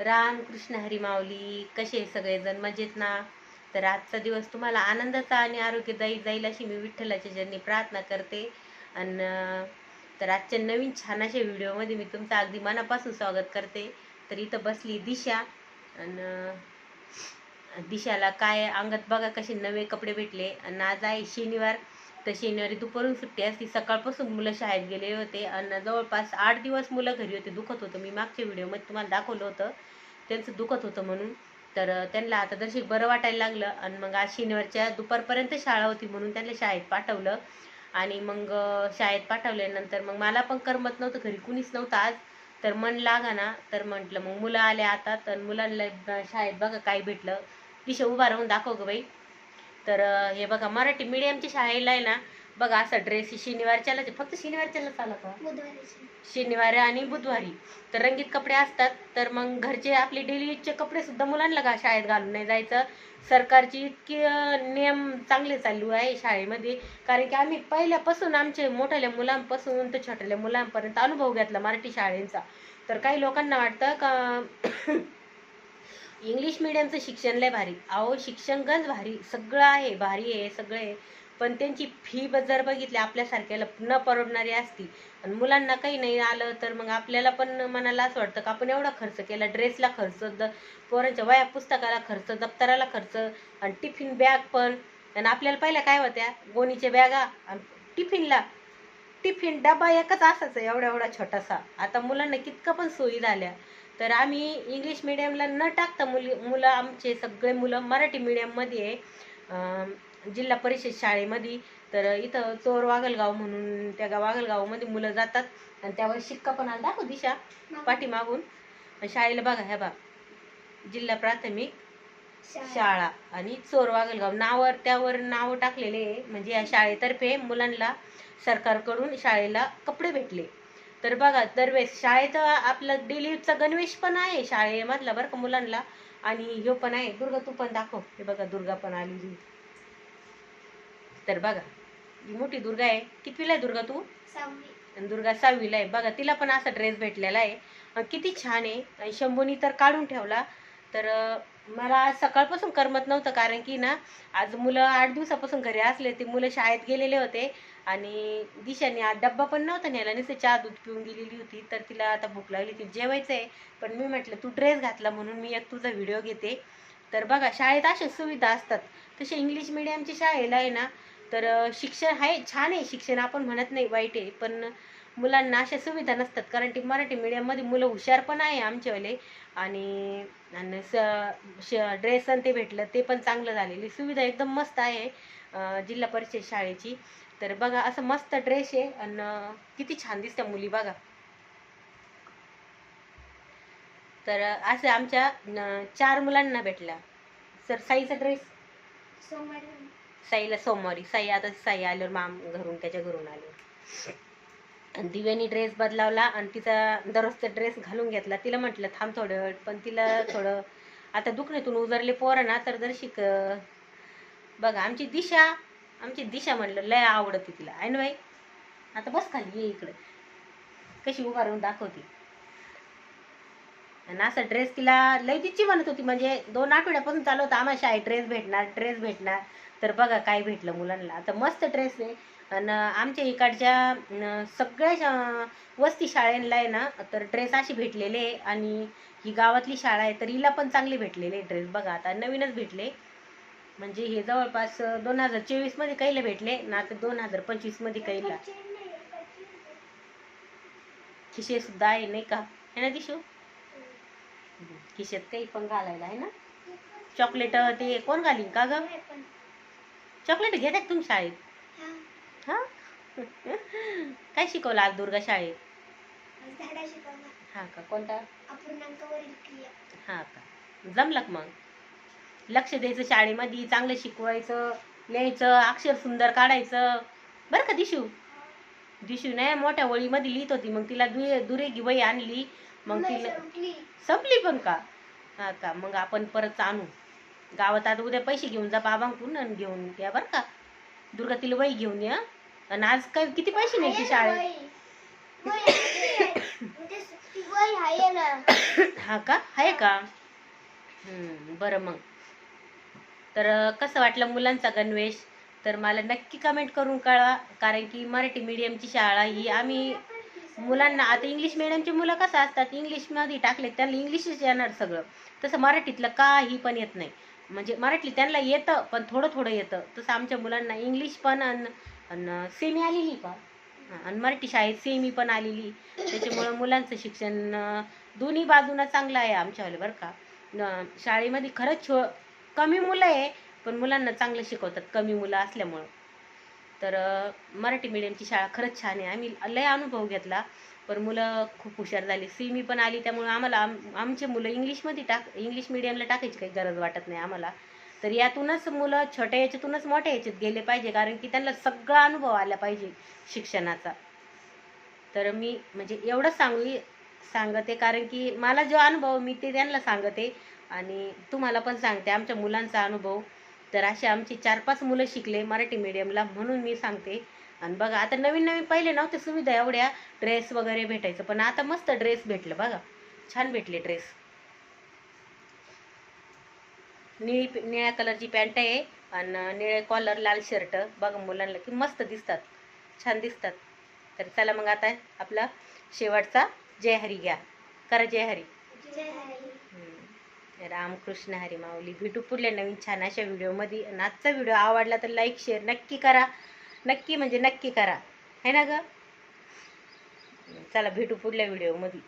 रामकृष्ण हरी माऊली कसे सगळेजण? मजेत ना? तर आजचा दिवस तुम्हाला आनंदाचा आणि आरोग्यदायी जाईल अशी मी विठ्ठलाच्या जन्नी प्रार्थना करते. आणि तर आजच्या नवीन छान अशा व्हिडिओमध्ये मी तुमचं अगदी मनापासून स्वागत करते. तर इथं बसली दिशा. आणि दिशाला काय अंगात बघा कसे नवे कपडे भेटले. आणि आज आहे शनिवार. तर शनिवारी दुपारून सुट्टी असती. सकाळपासून मुलं शाळेत गेले होते आणि जवळपास आठ दिवस मुलं घरी होते दुखत होतं. मी मागच्या व्हिडिओमध्ये तुम्हाला दाखवलं होतं. त्यांचं दुखत होतं म्हणून. तर त्यांना आता जशी बरं वाटायला लागलं आणि मग आज शनिवारच्या दुपारपर्यंत शाळा होती म्हणून त्यांना शाळेत पाठवलं. आणि मग शाळेत पाठवल्यानंतर मग मला पण करमत नव्हतं. घरी कुणीच नव्हतं आज. तर मन लागा ना. तर म्हटलं मग मुलं आले आता. तर मुलांना शाळेत बघा काय भेटलं. दिशा उभा राहून दाखव ग बाई. तर हे बघा मराठी मीडियमच्या शाळेला आहे ना बघा असा ड्रेस शनिवारच्यालाच. फक्त का? बुधवारीची शनिवारी आणि बुधवारी. तर रंगीत कपडे असतात. तर मग घरचे आपले डेली यूजचे कपडे सुद्धा मुलांना का शाळेत घालून नाही जायचं? सरकारची इतकी नियम चांगले चालू आहे शाळेमध्ये. कारण की आम्ही पहिल्यापासून आमचे मोठ्याल्या मुलांपासून तर छोट्याल्या मुलांपर्यंत अनुभव घेतला मराठी शाळेचा. तर काही लोकांना वाटतं का इंग्लिश मिडियमचं शिक्षण लय भारी. अहो शिक्षण गंज भारी. सगळं आहे भारी आहे सगळं आहे. पण त्यांची फी जर बघितली आपल्यासारख्याला न परवडणारी असती. आणि मुलांना काही नाही आलं तर मग आपल्याला पण मनाला असं वाटतं का आपण एवढा खर्च केला ड्रेसला खर्च द पोरांच्या वया पुस्तकाला खर्च दप्तराला खर्च आणि टिफिन बॅग पण. आणि आपल्याला पहिल्या काय होत्या? गोणीच्या बॅगा आणि टिफिनला टिफिन डबा एकच असायचा एवढा एवढा छोटासा. आता मुलांना कितकं पण सोयी झाल्या. तर आम्ही इंग्लिश मिडियमला न टाकता मुली मुलं आमचे सगळे मुलं मराठी मिडियममध्ये जिल्हा परिषद शाळेमध्ये. तर इथं चोर वागलगाव म्हणून त्या वागलगावमध्ये मुलं जातात. आणि त्यावर शिक्का पण आला. दाखव दिशा पाठीमागून. शाळेला बघा ह्या बा जिल्हा प्राथमिक शाळा. आणि चोर वागलगाव नावावर त्यावर नाव टाकलेले. आहे म्हणजे या शाळेतर्फे मुलांना सरकारकडून शाळेला कपडे भेटले. तर बघा दरवेळेस शाळेत आपलं डेलीचा गणवेश पण आहे शाळेमधला बरं का मुलांना आणि ह्यो पण आहे. दुर्गा तू पण दाखव. हे बघा दुर्गा पण आलेली तर बघा ही मोठी दुर्गा आहे. कितवीला आहे दुर्गा तू? सहावी. आणि दुर्गा सहावीला आहे. बघा तिला पण असा ड्रेस भेटलेला आहे. किती छान आहे. आणि शंभूनी तर काढून ठेवला. तर मला आज सकाळपासून करमत नव्हतं कारण की ना आज मुलं आठ दिवसापासून घरी असले ते मुलं शाळेत गेलेले होते. आणि दिशाने आज डब्बा पण नव्हता न्यायला. नुसते चहा दूध पिऊन गेलेली होती. तर तिला आता भूक लागली ती जेवायचं आहे पण मी म्हटलं तू ड्रेस घातला म्हणून मी एक तुझा व्हिडिओ घेते. तर बघा शाळेत अशा सुविधा असतात. तसे इंग्लिश मिडियमच्या शाळेला आहे ना तर शिक्षण आहे छान आहे. शिक्षण आपण म्हणत नाही वाईट आहे. पण मुलांना अशा सुविधा नसतात. कारण की मराठी मीडियममध्ये मुलं हुशार पण आहे आमच्यावाले. आणि आणि स ड्रेस आणि ते भेटलं ते पण चांगलं झालेली सुविधा एकदम मस्त आहे जिल्हा परिषद शाळेची. तर बघा असं मस्त ड्रेस आहे आणि किती छान दिसत्या मुली बघा. तर असं आमच्या चार मुलांना भेटला. सर साईचा ड्रेस सोमवारी. साईला सोमवारी. साई आता साई आल्यावर माम घरून त्याच्या घरून आणि दिव्यानी ड्रेस बदलावला आणि तिचा दररोजचा ड्रेस घालून घेतला. तिला म्हटलं थांब थोडं. वेळ पण तिला थोडं आता दुखण्यातून उजरले पोरं ना तर जर शिक बघा आमची दिशा आमची दिशा म्हणलं लय आवडते तिला. आहे ना बाई आता बस खाली ये इकडे. कशी उभा राहून दाखवते. आणि असा ड्रेस तिला लय तिची म्हणत होती. म्हणजे दोन आठवड्यापासून चालू होतं. आम्हाला शाळेत ड्रेस भेटणार ड्रेस भेटणार. तर बघा काय भेटलं मुलांना. आता मस्त ड्रेस आहे. आणि आमच्या इकडच्या सगळ्या वस्ती शाळेला आहे ना तर ड्रेस अशी भेटलेले आणि ही गावातली शाळा आहे तर हिला पण चांगले भेटलेले ड्रेस. बघा आता नवीनच भेटले. म्हणजे हे जवळपास दोन हजार चोवीसमध्ये कैला भेटले ना तर दोन हजार पंचवीसमध्ये कैला खिशेसुद्धा आहे नाही का? है ना दिशू? खिशेत काही पण घालायला आहे ना? चॉकलेट ते कोण घालीन का ग? चॉकलेट घेतात तुम्ही शाळेत? काय शिकवलं आज दुर्गा शाळेत? हा का? कोणता? अपूर्णांकावरील क्रिया. हा का? जमलं का मग? लक्ष द्यायचं शाळेमध्ये चांगलं शिकवायचं लिहायचं अक्षर सुंदर काढायचं. बरं का दिशू? दिशू नाही मोठ्या ओळीमध्ये लिहित होती. मग तिला दुरे दुरेगी वही आणली. मग तिला संपली. संपली पण का? हा का? मग आपण परत आणू. गावात आता उद्या पैसे घेऊन जा बाबांकडून आणि घेऊन या बरं का. दुर्गा तिला वही घेऊन या आणि आज काय किती पैसे न्यायचे आहे ना शाळेत? हा का? आहे का? हम्म, बरं मग. तर कसं वाटलं मुलांचा गणवेश? तर मला नक्की कमेंट करून कळवा कारण की मराठी मीडियमची शाळा ही आम्ही मुलांना आता इंग्लिश मिडियमची मुलं कसं असतात? इंग्लिशमध्ये टाकले त्यांना इंग्लिशच येणार सगळं. तसं मराठीतलं काही पण येत नाही. म्हणजे मराठी त्यांना येतं पण थोडं थोडं येतं. तसं आमच्या मुलांना इंग्लिश पण आणि सेमी आलेली का आणि मराठी शाळेत सेमी पण आलेली. त्याच्यामुळं मुलांचं शिक्षण दोन्ही बाजूनं चांगलं आहे आमच्यावाले बरं का. न- शाळेमध्ये खरंच छो कमी मुलं आहे पण मुलांना चांगलं शिकवतात. कमी मुलं असल्यामुळं. तर मराठी मीडियमची शाळा खरंच छान आहे. आम्ही लय अनुभव घेतला. पण मुलं खूप हुशार झाली. सीमी पण आली. त्यामुळं आम्हाला आम आमचे मुलं इंग्लिशमध्ये टाक इंग्लिश मिडियमला टाकायची काही गरज वाटत नाही आम्हाला. तर यातूनच मुलं छोट्या याच्यातूनच मोठ्या याच्यात गेले पाहिजे कारण की त्यांना सगळा अनुभव आला पाहिजे शिक्षणाचा. तर मी म्हणजे एवढंच सांगू सांगते कारण की मला जो अनुभव मी ते त्यांना सांगते आणि तुम्हाला पण सांगते आमच्या मुलांचा अनुभव. तर असे आमचे चार पाच मुलं शिकले मराठी मीडियमला म्हणून मी सांगते. आणि बघा आता नवीन नवीन पहिले नव्हते सुविधा एवढ्या ड्रेस वगैरे भेटायचं पण आता मस्त ड्रेस भेटलं बघा. छान भेटले ड्रेस निळी निळ्या कलरची पॅन्ट आहे आणि निळे कॉलर लाल शर्ट बघा मुलांना की मस्त दिसतात. छान दिसतात. तर चला मग आता आपला शेवटचा जय हरी घ्या. करा जय हरी रामकृष्ण हरी माऊली भेटू पुढल्या नवीन छान अशा व्हिडिओमध्ये आणि आजचा व्हिडिओ आवडला तर लाईक शेअर नक्की करा. नक्की म्हणजे नक्की करा. है ना ग? चला भेटू पुढल्या व्हिडिओमध्ये